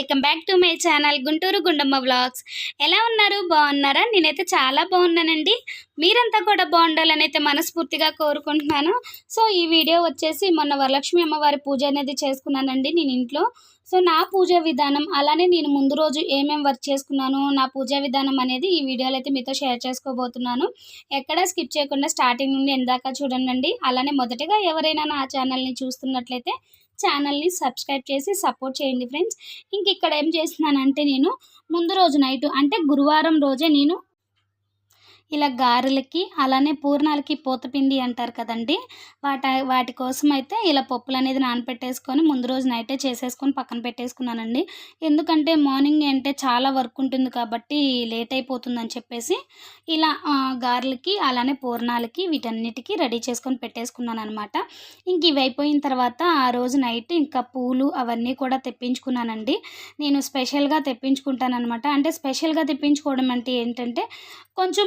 Welcome back to my channel Guntur Gundamma vlogs. ఎలా ఉన్నారు? బాగున్నారా? నేనైతే చాలా బాగున్నానండి. మీరంతా కూడా బాగుండాలని అయితే మనస్ఫూర్తిగా కోరుకుంటున్నాను. సో ఈ వీడియో వచ్చేసి మొన్న వరలక్ష్మి అమ్మవారి పూజ అనేది చేసుకున్నానండి నేను ఇంట్లో. సో నా పూజ విధానం అలానే నేను ముందు రోజు ఏమేమి వర్క్ చేసుకున్నాను నా పూజా విధానం అనేది ఈ వీడియోలో అయితే మీతో షేర్ చేసుకోబోతున్నాను. ఎక్కడా స్కిప్ చేయకుండా స్టార్టింగ్ నుండి ఎందాక చూడండి. అలానే మొదటగా ఎవరైనా నా ఛానల్ని చూస్తున్నట్లయితే ఛానల్ని సబ్స్క్రైబ్ చేసి సపోర్ట్ చేయండి ఫ్రెండ్స్. ఇంక ఇక్కడ ఏం చేస్తున్నానంటే నేను ముందు రోజు నైట్ అంటే గురువారం రోజే నేను ఇలా గారెలకి అలానే పూర్ణాలకి పూతపిండి అంటారు కదండి. వాటి వాటి కోసం అయితే ఇలా పప్పులు అనేది నానపెట్టేసుకొని ముందు రోజు నైటే చేసేసుకొని పక్కన పెట్టేసుకున్నానండి. ఎందుకంటే మార్నింగ్ అంటే చాలా వర్క్ ఉంటుంది కాబట్టి లేట్ అయిపోతుందని చెప్పేసి ఇలా గారెలకి అలానే పూర్ణాలకి వీటన్నిటికీ రెడీ చేసుకొని పెట్టేసుకున్నాను అనమాట ఇంక ఇవి అయిపోయిన తర్వాత ఆ రోజు నైట్ ఇంకా పూలు అవన్నీ కూడా తెప్పించుకున్నానండి. నేను స్పెషల్గా తెప్పించుకుంటాను అనమాట అంటే స్పెషల్గా తెప్పించుకోవడం అంటే ఏంటంటే కొంచెం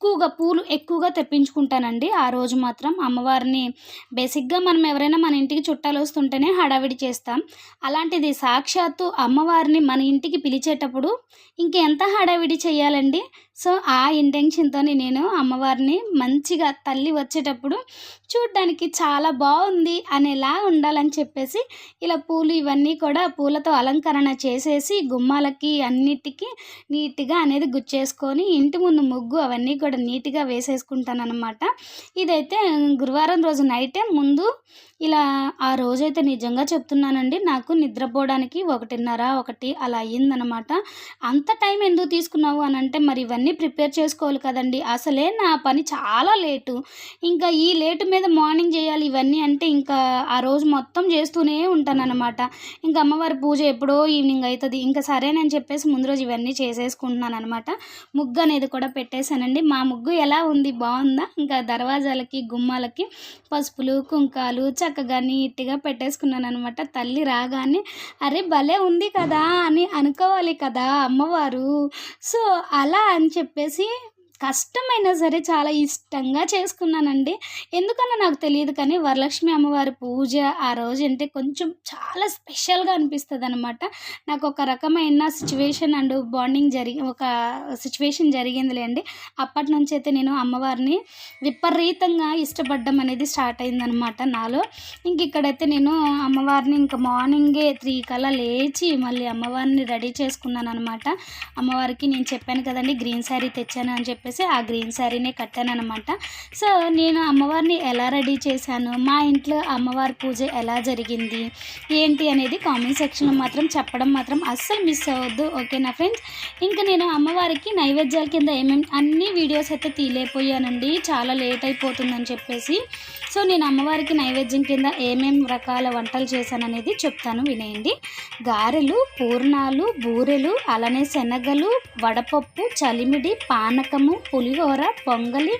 ఎక్కువగా పూలు ఎక్కువగా తెప్పించుకుంటానండి. ఆ రోజు మాత్రం అమ్మవారిని బేసిక్గా మనం ఎవరైనా మన ఇంటికి చుట్టాలు వస్తుంటేనే హడావిడి చేస్తాం. అలాంటిది సాక్షాత్తు అమ్మవారిని మన ఇంటికి పిలిచేటప్పుడు ఇంకెంత హడావిడి చేయాలండి? సో ఆ ఇంటెన్షన్తో నేను అమ్మవారిని మంచిగా తల్లి వచ్చేటప్పుడు చూడ్డానికి చాలా బాగుంది అనేలా ఉండాలని చెప్పేసి ఇలా పూలు ఇవన్నీ కూడా పూలతో అలంకరణ చేసేసి గుమ్మాలకి అన్నిటికీ నీట్గా అనేది గుచ్చేసుకొని ఇంటి ముందు ముగ్గు అవన్నీ కూడా నీట్గా వేసేసుకుంటాను అనమాట ఇదైతే గురువారం రోజు నైటే ముందు ఇలా ఆ రోజైతే నిజంగా చెప్తున్నానండి. నాకు నిద్రపోవడానికి ఒకటిన్నర ఒకటి అలా అయ్యిందనమాట అంత టైం ఎందుకు తీసుకున్నావు అని అంటే మరి ఇవన్నీ ప్రిపేర్ చేసుకోవాలి కదండి. అసలే నా పని చాలా లేటు. ఇంకా ఈ లేటు మీద మార్నింగ్ చేయాలి ఇవన్నీ అంటే ఇంకా ఆ రోజు మొత్తం చేస్తూనే ఉంటానన్నమాట. ఇంకా అమ్మవారి పూజ ఎప్పుడో ఈవినింగ్ అవుతుంది ఇంకా సరేనని చెప్పేసి ముందు రోజు ఇవన్నీ చేసేసుకుంటున్నాను అనమాట ముగ్గు అనేది కూడా పెట్టేశానండి. మా ముగ్గు ఎలా ఉంది? బాగుందా? ఇంకా దర్వాజాలకి గుమ్మాలకి పసుపులు కుంకాలు చక్కగా నీట్గా పెట్టేసుకున్నాను అనమాట తల్లి రాగానే అరే భలే ఉంది కదా అని అనుకోవాలి కదా అమ్మవారు. సో అలా అని చెప్పేసి కష్టమైనా సరే చాలా ఇష్టంగా చేసుకున్నానండి. ఎందుకన్నా నాకు తెలియదు కానీ వరలక్ష్మి అమ్మవారి పూజ ఆ రోజు అంటే కొంచెం చాలా స్పెషల్గా అనిపిస్తుంది అనమాట నాకు ఒక రకమైన సిచ్యువేషన్ అండ్ బాండింగ్ జరిగి ఒక సిచ్యువేషన్ జరిగిందిలేండి అప్పటి నుంచి అయితే నేను అమ్మవారిని విపరీతంగా ఇష్టపడడం అనేది స్టార్ట్ అయిందనమాట నాలో. ఇంక ఇక్కడైతే నేను అమ్మవారిని ఇంకా మార్నింగే త్రీ కల్లా లేచి మళ్ళీ అమ్మవారిని రెడీ చేసుకున్నాను అనమాట అమ్మవారికి నేను చెప్పాను కదండి గ్రీన్ శారీ తెచ్చాను అని చెప్పి చెప్పేసి ఆ గ్రీన్ శారీనే కట్టాను అనమాట సో నేను అమ్మవారిని ఎలా రెడీ చేశాను? మా ఇంట్లో అమ్మవారి పూజ ఎలా జరిగింది? ఏంటి అనేది కామెంట్ సెక్షన్లో మాత్రం చెప్పడం మాత్రం అస్సలు మిస్ అవ్వద్దు. ఓకేనా ఫ్రెండ్స్? ఇంకా నేను అమ్మవారికి నైవేద్యాల కింద ఏమేమి అన్ని వీడియోస్ అయితే తీలేపోయానండి చాలా లేట్ అయిపోతుందని చెప్పేసి. సో నేను అమ్మవారికి నైవేద్యం కింద ఏమేం రకాల వంటలు చేశాననేది చెప్తాను వినేయండి. గారెలు పూర్ణాలు బూరెలు అలానే శనగలు వడపప్పు చలిమిడి పానకము పులిహోర పొంగలి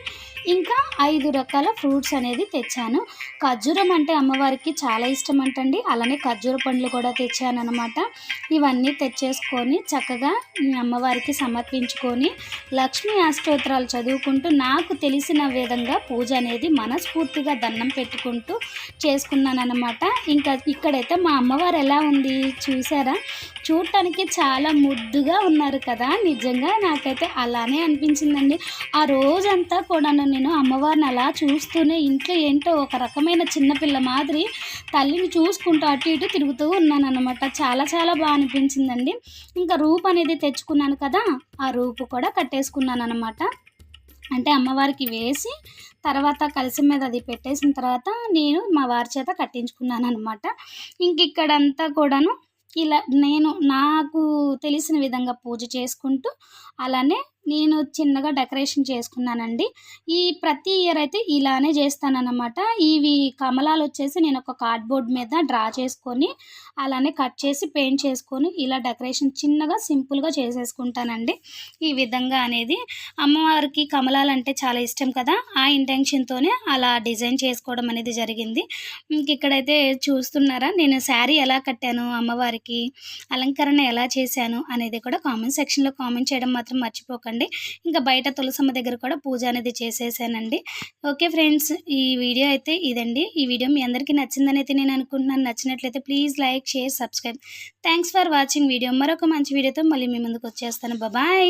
ఇంకా ఐదు రకాల ఫ్రూట్స్ అనేది తెచ్చాను. ఖర్జూరం అంటే అమ్మవారికి చాలా ఇష్టం అంటండి. అలానే ఖర్జూర పండ్లు కూడా తెచ్చాను అనమాట ఇవన్నీ తెచ్చేసుకొని చక్కగా అమ్మవారికి సమర్పించుకొని లక్ష్మీ అష్టోత్తరాలు చదువుకుంటూ నాకు తెలిసిన విధంగా పూజ అనేది మనస్ఫూర్తిగా దండం పెట్టుకుంటూ చేసుకున్నాను అనమాట ఇంకా ఇక్కడైతే మా అమ్మవారు ఎలా ఉంది చూసారా? చూడటానికి చాలా ముద్దుగా ఉన్నారు కదా. నిజంగా నాకైతే అలానే అనిపించిందండి. ఆ రోజంతా కూడా నేను నేను అమ్మవారిని అలా చూస్తూనే ఇంట్లో ఏంటో ఒక రకమైన చిన్నపిల్ల మాదిరి తల్లిని చూసుకుంటూ అటు ఇటు తిరుగుతూ ఉన్నానన్నమాట. చాలా చాలా బాగా అనిపించిందండి. ఇంకా రూప్ అనేది తెచ్చుకున్నాను కదా ఆ రూపు కూడా కట్టేసుకున్నాను అనమాట అంటే అమ్మవారికి వేసి తర్వాత కలిసి మీద అది పెట్టేసిన తర్వాత నేను మా వారి చేత కట్టించుకున్నాను అనమాట ఇంక ఇక్కడంతా కూడాను ఇలా నేను నాకు తెలిసిన విధంగా పూజ చేసుకుంటూ అలానే నేను చిన్నగా డెకరేషన్ చేసుకున్నానండి. ఈ ప్రతి ఇయర్ అయితే ఇలానే చేస్తానన్నమాట. ఇవి కమలాలు వచ్చేసి నేను ఒక కార్డ్బోర్డ్ మీద డ్రా చేసుకొని అలానే కట్ చేసి పెయింట్ చేసుకొని ఇలా డెకరేషన్ చిన్నగా సింపుల్గా చేసేసుకుంటానండి. ఈ విధంగా అనేది అమ్మవారికి కమలాలు అంటే చాలా ఇష్టం కదా. ఆ ఇంటెన్షన్తోనే అలా డిజైన్ చేసుకోవడం అనేది జరిగింది. ఇంక ఇక్కడైతే చూస్తున్నారా నేను శారీ ఎలా కట్టాను అమ్మవారికి అలంకరణ ఎలా చేశాను అనేది కూడా కామెంట్ సెక్షన్లో కామెంట్ చేయడం మాత్రం మర్చిపోకండి ఇంకా బయట తులసమ్మ దగ్గర కూడా పూజ అనేది చేసేసానండి. ఓకే ఫ్రెండ్స్ ఈ వీడియో అయితే ఇదండి. ఈ వీడియో మీ అందరికీ నచ్చిందని అయితే నేను అనుకుంటున్నాను. నచ్చినట్లయితే please like share subscribe. Thanks for watching video. మరొక మంచి వీడియోతో మళ్ళీ మీ ముందుకు వచ్చేస్తాను. బాయ్